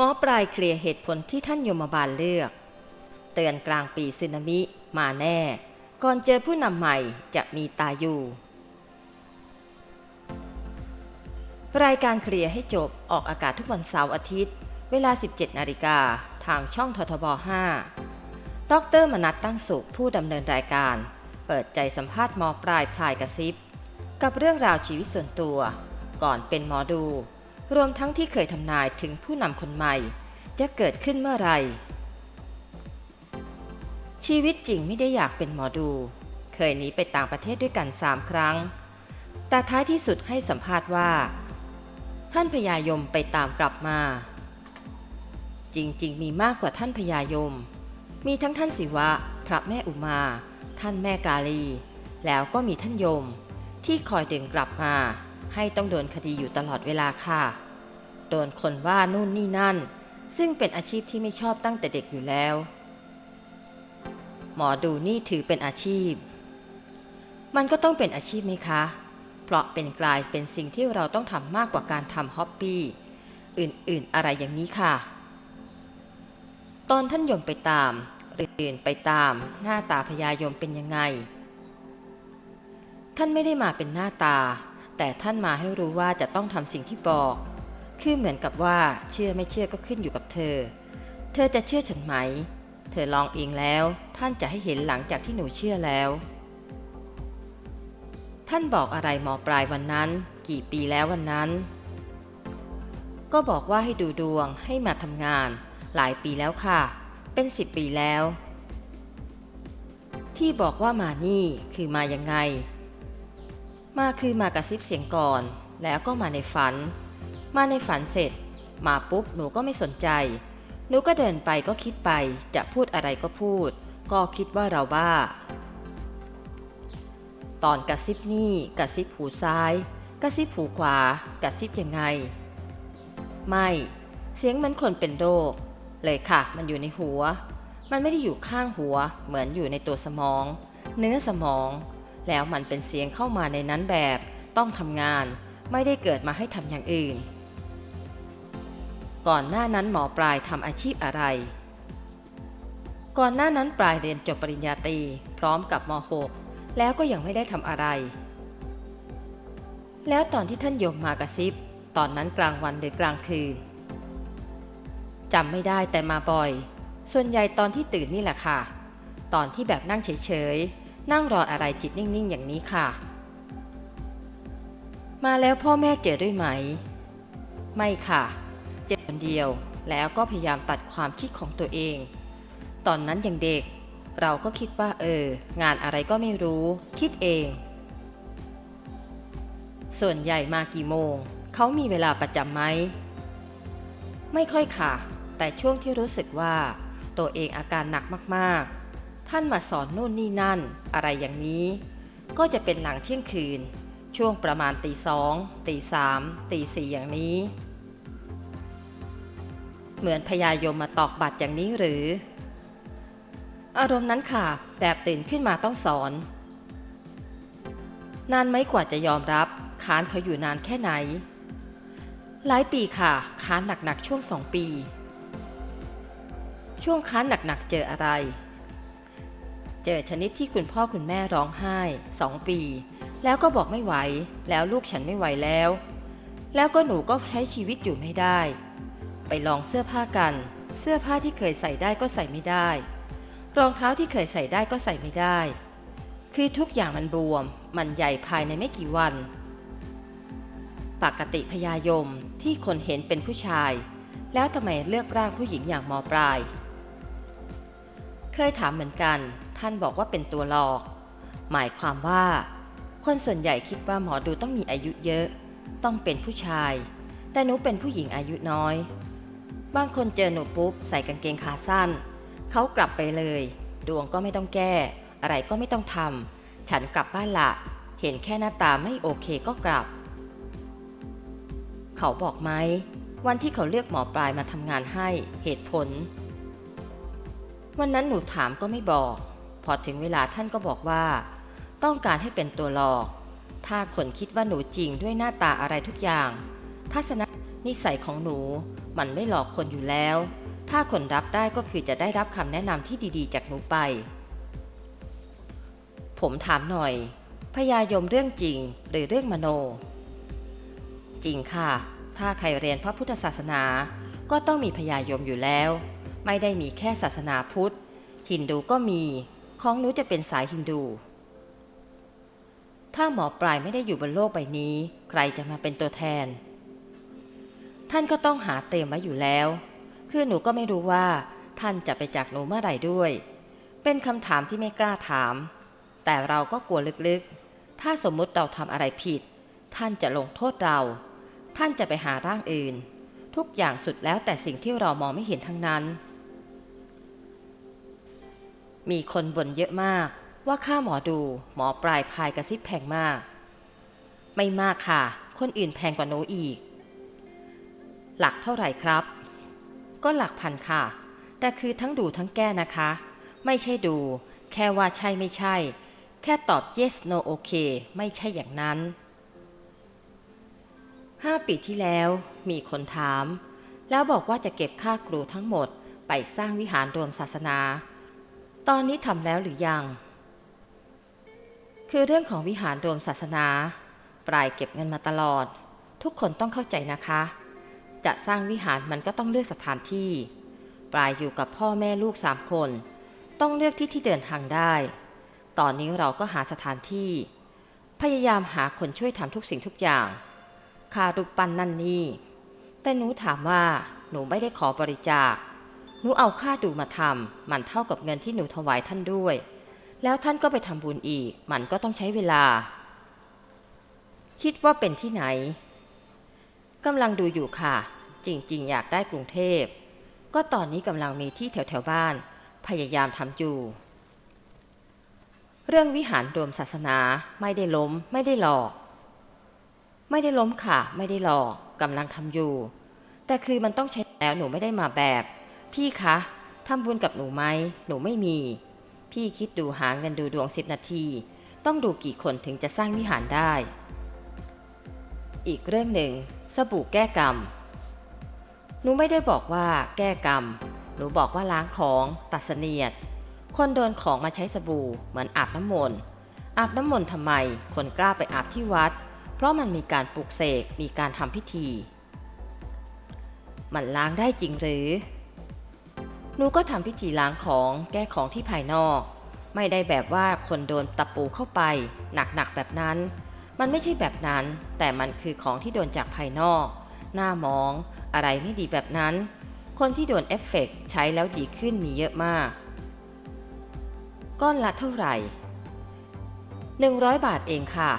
มอปลายเคลียร์เหตุผลที่ท่านยมบาลเลือก เตือนกลางปีสึนามิมาแน่ ก่อนเจอผู้นำใหม่จะมีตายอยู่ รายการเคลียร์ให้จบออกอากาศทุกวันเสาร์อาทิตย์ เวลา 17 นาฬิกาทางช่องททบ 5 ดรมนัทตั้งสุขผู้ดำเนินรายการ เปิดใจสัมภาษณ์หมอปลายพลายกระซิบ กับเรื่องราวชีวิตส่วนตัว ก่อนเป็นหมอดู รวมทั้งที่เคยทำนายถึงผู้นำคนใหม่ จะเกิดขึ้นเมื่อไรชีวิตจริงไม่ได้อยากเป็นหมอดู เคยหนีไปต่างประเทศด้วยกันสามครั้ง แต่ท้ายที่สุดให้สัมภาษณ์ว่า ท่านพญายมไปตามกลับมา จริงๆ มีมากกว่าท่านพญายม มีทั้งท่านศิวะ พระแม่อุมา ท่านแม่กาลี แล้วก็มีท่านยม ที่คอยดึงกลับมา ให้ต้องโดนคดีอยู่ตลอดเวลาค่ะ โดนคนว่านู่นนี่นั่น ซึ่งเป็นอาชีพที่ไม่ชอบตั้งแต่เด็กอยู่แล้ว หมอดูนี่ถือเป็นอาชีพ มันก็ต้องเป็นอาชีพไหมคะ เพราะเป็นกลายเป็นสิ่งที่เราต้องทำมากกว่าการทำฮ็อบบี้ อื่นๆอะไรอย่างนี้ค่ะ ตอนท่านยมไปตามหรืออื่นไปตามหน้าตาพญายมเป็นยังไง ท่านไม่ได้มาเป็นหน้าตา แต่ท่านมาให้รู้ว่าจะต้องทำสิ่งที่บอก คือเหมือนกับว่าเชื่อไม่เชื่อก็ขึ้นอยู่กับเธอ เธอจะเชื่อฉันไหม เธอลองเองแล้ว ท่านจะให้เห็นหลังจากที่หนูเชื่อแล้ว ท่านบอกอะไรหมอปลายวันนั้น กี่ปีแล้ววันนั้น ก็บอกว่าให้ดูดวงให้มาทำงาน หลายปีแล้วค่ะ เป็นสิบปีแล้ว ที่บอกว่ามานี่คือมายังไง มาคือมากระซิบเสียงก่อน แล้วก็มาในฝัน มาในฝันเสร็จ มาปุ๊บหนูก็ไม่สนใจ หนูก็เดินไปก็คิดไป จะพูดอะไรก็พูด ก็คิดว่าเราบ้า ตอนกระซิบนี่กระซิบหูซ้าย กระซิบหูขวา กระซิบยังไง ไม่ เสียงมือนคนเป็นโรคเลยค่ะ มันอยู่ในหัว มันไม่ได้อยู่ข้างหัว เหมือนอยู่ในตัวสมอง เนื้อสมอง แล้วมันเป็นเสียงเข้ามาในนั้นแบบต้องทำงาน ไม่ได้เกิดมาให้ทำอย่างอื่น ก่อนหน้านั้นหมอปลายทำอาชีพอะไร ก่อนหน้านั้นปลายเรียนจบปริญญาตรีพร้อมกับม .6 แล้วก็ยังไม่ได้ทำอะไร แล้วตอนที่ท่านโยมมากระซิบ ตอนนั้นกลางวันหรือกลางคืนจำไม่ได้แต่มาบ่อย ส่วนใหญ่ตอนที่ตื่นนี่แหละค่ะ ตอนที่แบบนั่งเฉยๆ นั่งรออะไรจิตนิ่งๆ อย่างนี้ค่ะ มาแล้วพ่อแม่เจอด้วยไหม ไม่ค่ะ เจอคนเดียวแล้วก็พยายามตัดความคิดของตัวเอง ตอนนั้นยังเด็ก เราก็คิดว่าเออ งานอะไรก็ไม่รู้ คิดเอง ส่วนใหญ่มากี่โมง เขามีเวลาประจำไหม ไม่ค่อยค่ะ แต่ช่วงที่รู้สึกว่า ตัวเองอาการหนักมากๆ ท่านมาสอนโน่นนี่นั่น อะไรอย่างนี้ ก็จะเป็นหลังเที่ยงคืน ช่วงประมาณตีสองตีสามตีสี่อย่างนี้ เหมือนพญายมมาตอกบัตรอย่างนี้หรือ อารมณ์นั้นค่ะ แบบตื่นขึ้นมาต้องสอน นานไหมกว่าจะยอมรับค้านเขาอยู่นานแค่ไหน หลายปีค่ะ ค้านหนักๆช่วงสองปี ช่วงค้านหนักๆเจออะไร เจอชนิดที่คุณพ่อคุณแม่ร้องไห้สองปี แล้วก็บอกไม่ไหว แล้วลูกฉันไม่ไหวแล้ว แล้วก็หนูก็ใช้ชีวิตอยู่ไม่ได้ ไปลองเสื้อผ้ากัน เสื้อผ้าที่เคยใส่ได้ก็ใส่ไม่ได้ รองเท้าที่เคยใส่ได้ก็ใส่ไม่ได้ คือทุกอย่างมันบวม มันใหญ่ภายในไม่กี่วัน ปกติพยายมที่คนเห็นเป็นผู้ชาย แล้วทำไมเลือกร่างผู้หญิงอย่างมอปลาย เคยถามเหมือนกัน ท่านบอกว่าเป็นตัวหลอก หมายความว่า คนส่วนใหญ่คิดว่าหมอดูต้องมีอายุเยอะ ต้องเป็นผู้ชาย แต่หนูเป็นผู้หญิงอายุน้อย บางคนเจอหนูปุ๊บใส่กางเกงขาสั้น เขากลับไปเลย ดวงก็ไม่ต้องแก้ อะไรก็ไม่ต้องทำฉันกลับบ้านละ เห็นแค่หน้าตาไม่โอเคก็กลับ เขาบอกไหมวันที่เขาเลือกหมอปลายมาทำงานให้เหตุผล วันนั้นหนูถามก็ไม่บอก พอถึงเวลาท่านก็บอกว่า ต้องการให้เป็นตัวหลอก ถ้าคนคิดว่าหนูจริงด้วยหน้าตาอะไรทุกอย่าง ทัศนะนิสัยของหนูมันไม่หลอกคนอยู่แล้ว ถ้าคนรับได้ก็คือจะได้รับคำแนะนำที่ดีๆ จากหนูไป ผมถามหน่อยพญายมเรื่องจริงหรือเรื่องมโน จริงค่ะ ถ้าใครเรียนพระพุทธศาสนา ก็ต้องมีพญายมอยู่แล้ว ไม่ได้มีแค่ศาสนาพุทธ ฮินดูก็มี ของหนูจะเป็นสายฮินดู ถ้าหมอปลายไม่ได้อยู่บนโลกใบนี้ ใครจะมาเป็นตัวแทน ท่านก็ต้องหาเตรียมไว้อยู่แล้ว คือหนูก็ไม่รู้ว่า ท่านจะไปจากหนูเมื่อไหร่ด้วย เป็นคำถามที่ไม่กล้าถาม แต่เราก็กลัวลึกๆ ถ้าสมมุติเราทำอะไรผิด ท่านจะลงโทษเรา ท่านจะไปหาร่างอื่น ทุกอย่างสุดแล้วแต่สิ่งที่เรามองไม่เห็นทั้งนั้น มีคนบ่นเยอะมาก ว่าค่าหมอดูหมอปลายพายกระซิบแพงมาก ไม่มากค่ะ คนอื่นแพงกว่าหนูอีก หลักเท่าไหร่ครับ ก็หลักพันค่ะ แต่คือทั้งดูทั้งแก้นะคะ ไม่ใช่ดู แค่ว่าใช่ไม่ใช่ แค่ตอบ yes no okay ไม่ใช่อย่างนั้นห้าปีที่แล้วมีคนถาม แล้วบอกว่าจะเก็บค่าครูทั้งหมดไปสร้างวิหารรวมศาสนา ตอนนี้ทำแล้วหรือยัง คือเรื่องของวิหารรวมศาสนา ปลายเก็บเงินมาตลอด ทุกคนต้องเข้าใจนะคะ จะสร้างวิหารมันก็ต้องเลือกสถานที่ ปลายอยู่กับพ่อแม่ลูกสามคน ต้องเลือกที่ที่เดินทางได้ ตอนนี้เราก็หาสถานที่ พยายามหาคนช่วยทำทุกสิ่งทุกอย่างคารูปปันนั่นนี่ แต่หนูถามว่าหนูไม่ได้ขอบริจาค หนูเอาค่าดูมาทำมันเท่ากับเงินที่หนูถวายท่านด้วย แล้วท่านก็ไปทำบุญอีก มันก็ต้องใช้เวลา คิดว่าเป็นที่ไหนกำลังดูอยู่ค่ะ จริง ๆ อยากได้กรุงเทพ ก็ตอนนี้กำลังมีที่แถวๆบ้าน พยายามทำอยู่ เรื่องวิหารรวมศาสนาไม่ได้ล้ม ไม่ได้หลอก ไม่ได้ล้มค่ะ ไม่ได้หลอกกำลังทำอยู่ แต่คือมันต้องใช้แล้วหนูไม่ได้มาแบบ พี่คะทำบุญกับหนูไหม หนูไม่มี พี่คิดดูหาเงินดูดวงสิบนาที ต้องดูกี่คนถึงจะสร้างวิหารได้ อีกเรื่องหนึ่งสบู่แก้กรรม หนูไม่ได้บอกว่าแก้กรรม หนูบอกว่าล้างของตัดเสนียด คนโดนของมาใช้สบู่เหมือนอาบน้ำมนต์ อาบน้ำมนต์ทำไม คนกล้าไปอาบที่วัด เพราะมันมีการปลุกเสก มีการทำพิธี มันล้างได้จริงหรือ หนูก็ทำพิธีล้างของแก้ของที่ภายนอก ไม่ได้แบบว่าคนโดนตะปูเข้าไป หนักๆแบบนั้น มันไม่ใช่แบบนั้น แต่มันคือของที่โดนจากภายนอก หน้ามอง อะไรไม่ดีแบบนั้น คนที่โดนเอฟเฟกต์ใช้แล้วดีขึ้นมีเยอะมาก ก้อนละเท่าไหร่ 100 บาทเองค่ะ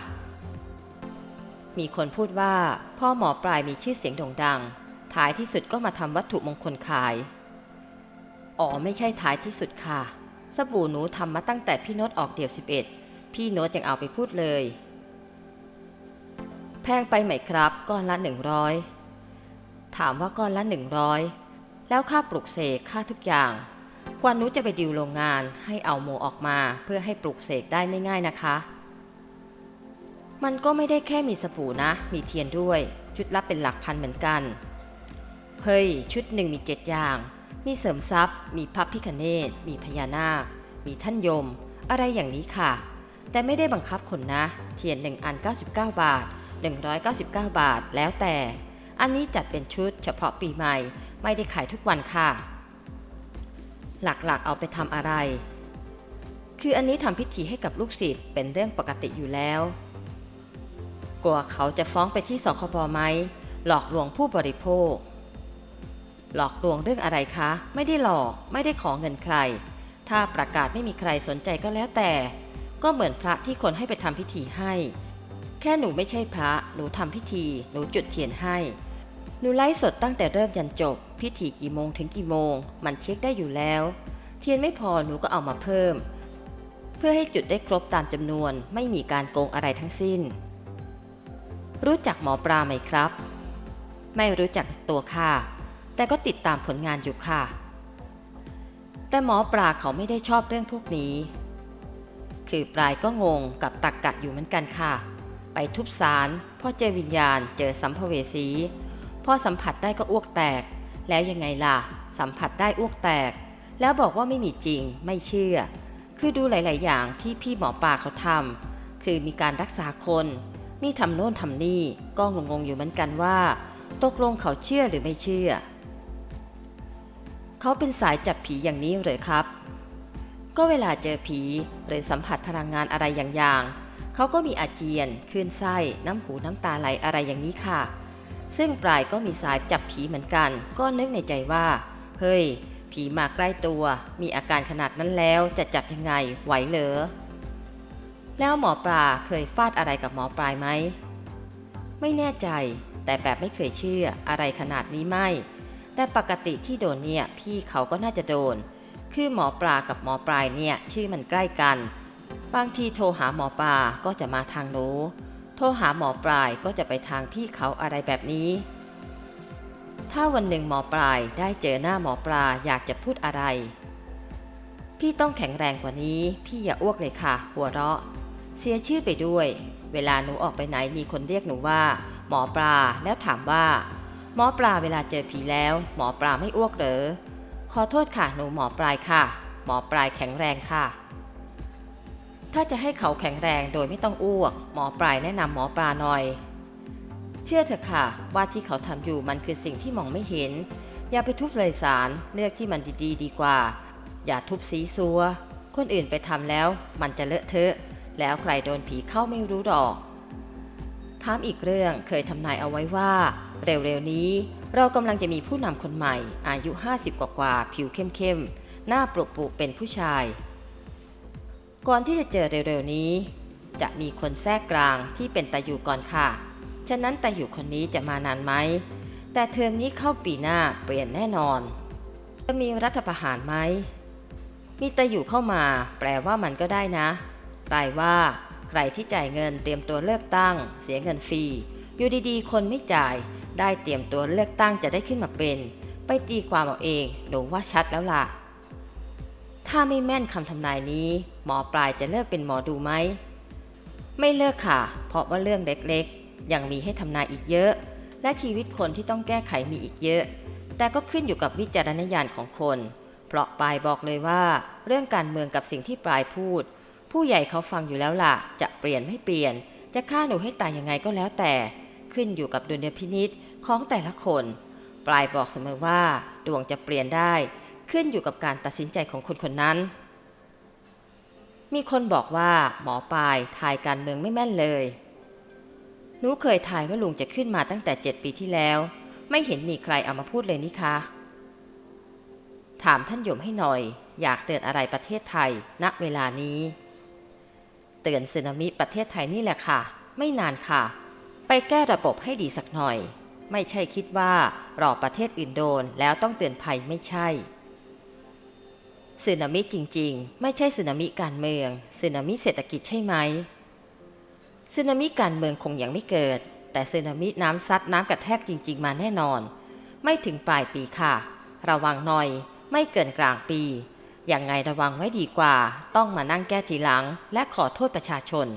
มีคนพูดว่าพ่อหมอปลายมีชื่อเสียงโด่งดัง ท้ายที่สุดก็มาทำวัตถุมงคลขาย อ๋อไม่ใช่ท้ายที่สุดค่ะ สบู่หนูทำมาตั้งแต่พี่โนตออกเดี่ยว 11 พี่โนตยังเอาไปพูดเลย แพงไปไหมครับก้อนละ 100 ถามว่าก้อนละ 100 แล้วค่าปลูกเสกค่าทุกอย่างกว่าหนูจะไปดิวโรงงานให้เอาโมออกมาเพื่อให้ปลูกเสกได้ไม่ง่ายนะคะ มันก็ไม่ได้แค่มีสบู่นะ มีเทียนด้วย ชุดละเป็นหลักพันเหมือนกัน เฮ้ย ชุดหนึ่งมีเจ็ดอย่าง มีเสริมทรัพย์ มีพระพิคเนตมีพญานาค มีท่านยม อะไรอย่างนี้ค่ะ แต่ไม่ได้บังคับคนนะ เทียนหนึ่งอัน 99 บาท 199 บาท แล้วแต่ อันนี้จัดเป็นชุดเฉพาะปีใหม่ ไม่ได้ขายทุกวันค่ะ หลักๆเอาไปทำอะไร คืออันนี้ทำพิธีให้กับลูกศิษย์เป็นเรื่องปกติอยู่แล้ว กลัวเขาจะฟ้องไปที่สคบไหมหลอกลวงผู้บริโภค หลอกลวงเรื่องอะไรคะ ไม่ได้หลอกไม่ได้ขอเงินใคร ถ้าประกาศไม่มีใครสนใจก็แล้วแต่ ก็เหมือนพระที่คนให้ไปทำพิธีให้ แค่หนูไม่ใช่พระ หนูทำพิธี หนูจุดเทียนให้ หนูไลฟ์สดตั้งแต่เริ่มยันจบ พิธีกี่โมงถึงกี่โมง มันเช็คได้อยู่แล้ว เทียนไม่พอหนูก็เอามาเพิ่ม เพื่อให้จุดได้ครบตามจำนวน ไม่มีการโกงอะไรทั้งสิ้น รู้จักหมอปลาไหมครับ ไม่รู้จักตัวค่ะ แต่ก็ติดตามผลงานอยู่ค่ะ แต่หมอปลาเขาไม่ได้ชอบเรื่องพวกนี้ คือปลายก็งงกับตักกะอยู่เหมือนกันค่ะ ไปทุบสารพอเจอวิญญาณ เจอสัมภเวสีพพอสัมผัสได้ก็อ้วกแตก แล้วยังไงล่ะ สัมผัสได้อ้วกแตก แล้วบอกว่าไม่มีจริง ไม่เชื่อ คือดูหลาย ๆ อย่างที่พี่หมอปลาเขาทำคือมีการรักษาคนมีทำโน่นทำนี่ก็งงๆอยู่เหมือนกันว่า ตกลงเขาเชื่อหรือไม่เชื่อ เขาเป็นสายจับผีอย่างนี้เหรอครับ ก็เวลาเจอผีหรือสัมผัสพลังงานอะไรอย่างๆเขาก็มีอาเจียนคลื่นไส้ น้ำหูน้ำตาไหลอะไรอย่างนี้ค่ะ ซึ่งปลายก็มีสายจับผีเหมือนกัน ก็นึกในใจว่า เฮ้ย ผีมาใกล้ตัว มีอาการขนาดนั้นแล้วจะจับยังไงไหวเหรอแล้วหมอปลาเคยฟาดอะไรกับหมอปลายไหม ไม่แน่ใจ แต่แบบไม่เคยเชื่ออะไรขนาดนี้ไม่ แต่ปกติที่โดนเนี่ยพี่เขาก็น่าจะโดน คือหมอปลากับหมอปลายเนี่ยชื่อมันใกล้กัน บางทีโทรหาหมอปลาก็จะมาทางหนูโทรหาหมอปลายก็จะไปทางพี่เขาอะไรแบบนี้ ถ้าวันหนึ่งหมอปลายได้เจอหน้าหมอปลาอยากจะพูดอะไร พี่ต้องแข็งแรงกว่านี้ พี่อย่าอ้วกเลยค่ะ หัวเราะ เสียชื่อไปด้วย เวลาหนูออกไปไหนมีคนเรียกหนูว่า หมอปลาแล้วถามว่า หมอปลาเวลาเจอผีแล้ว หมอปลาไม่อ้วกเหรอ ขอโทษค่ะหนูหมอปลายค่ะ หมอปลายแข็งแรงค่ะ ถ้าจะให้เขาแข็งแรงโดยไม่ต้องอ้วก หมอปลายแนะนำหมอปลาหน่อย เชื่อเถอะค่ะ ว่าที่เขาทำอยู่มันคือสิ่งที่มองไม่เห็น อย่าไปทุบเลยสารเลือกที่มันดีๆ ดีกว่า อย่าทุบสีซัว คนอื่นไปทำแล้ว มันจะเลอะเทอะ แล้วใครโดนผีเข้าไม่รู้หรอกถามอีกเรื่องเคยทำนายเอาไว้ว่า เร็วๆนี้ เรากำลังจะมีผู้นำคนใหม่ อายุ 50 กว่าๆผิวเข้มๆ หน้าปลุกปุเป็นผู้ชาย ก่อนที่จะเจอเร็วๆนี้ จะมีคนแทรกกลางที่เป็นตาอยู่ก่อนค่ะ ฉะนั้นตาอยู่คนนี้จะมานานไหม แต่เทอมนี้เข้าปีหน้าเปลี่ยนแน่นอน จะมีรัฐประหารไหม มีตาอยู่เข้ามา แปลว่ามันก็ได้นะแปลว่าใครที่จ่ายเงินเตรียมตัวเลือกตั้ง เสียเงินฟรี อยู่ดีๆ คนไม่จ่าย ได้เตรียมตัวเลือกตั้งจะได้ขึ้นมาเป็น ไปตีความเอาเองหนูว่าชัดแล้วล่ะ ถ้าไม่แม่นคำทำนายนี้ หมอปลายจะเลิกเป็นหมอดูไหม ไม่เลิกค่ะ เพราะว่าเรื่องเล็กๆ ยังมีให้ทำนายอีกเยอะ และชีวิตคนที่ต้องแก้ไขมีอีกเยอะ แต่ก็ขึ้นอยู่กับวิจารณญาณของคน เพราะปลายบอกเลยว่า เรื่องการเมืองกับสิ่งที่ปลายพูด ผู้ใหญ่เขาฟังอยู่แล้วล่ะ จะเปลี่ยนไม่เปลี่ยน จะฆ่าหนูให้ตายยังไงก็แล้วแต่ ขึ้นอยู่กับดุลยพินิษของแต่ละคน ปลายบอกเสมอว่า ดวงจะเปลี่ยนได้ขึ้นอยู่กับการตัดสินใจของคนคนนั้น มีคนบอกว่าหมอปลายทายการเมืองไม่แม่นเลย หนูเคยทายว่าลุงจะขึ้นมาตั้งแต่เจ็ดปีที่แล้ว ไม่เห็นมีใครเอามาพูดเลยนี่คะ ถามท่านยมให้หน่อย อยากเตือนอะไรประเทศไทย ณ เวลานี้ เตือนสึนามิประเทศไทยนี่แหละค่ะ ไม่นานค่ะ ไปแก้ระบบให้ดีสักหน่อย ไม่ใช่คิดว่ารอประเทศอื่นโดนแล้วต้องเตือนภัยไม่ใช่สึนามิจริง ๆ ไม่ใช่สึนามิการเมืองสึนามิเศรษฐกิจใช่ไหมสึนามิการเมืองคงยังไม่เกิด แต่สึนามิน้ำซัดน้ำกระแทกจริง ๆ มาแน่นอน ไม่ถึงปลายปีค่ะ ระวังหน่อย ไม่เกินกลางปี อย่างไงระวังไว้ดีกว่า ต้องมานั่งแก้ทีหลัง และขอโทษประชาชน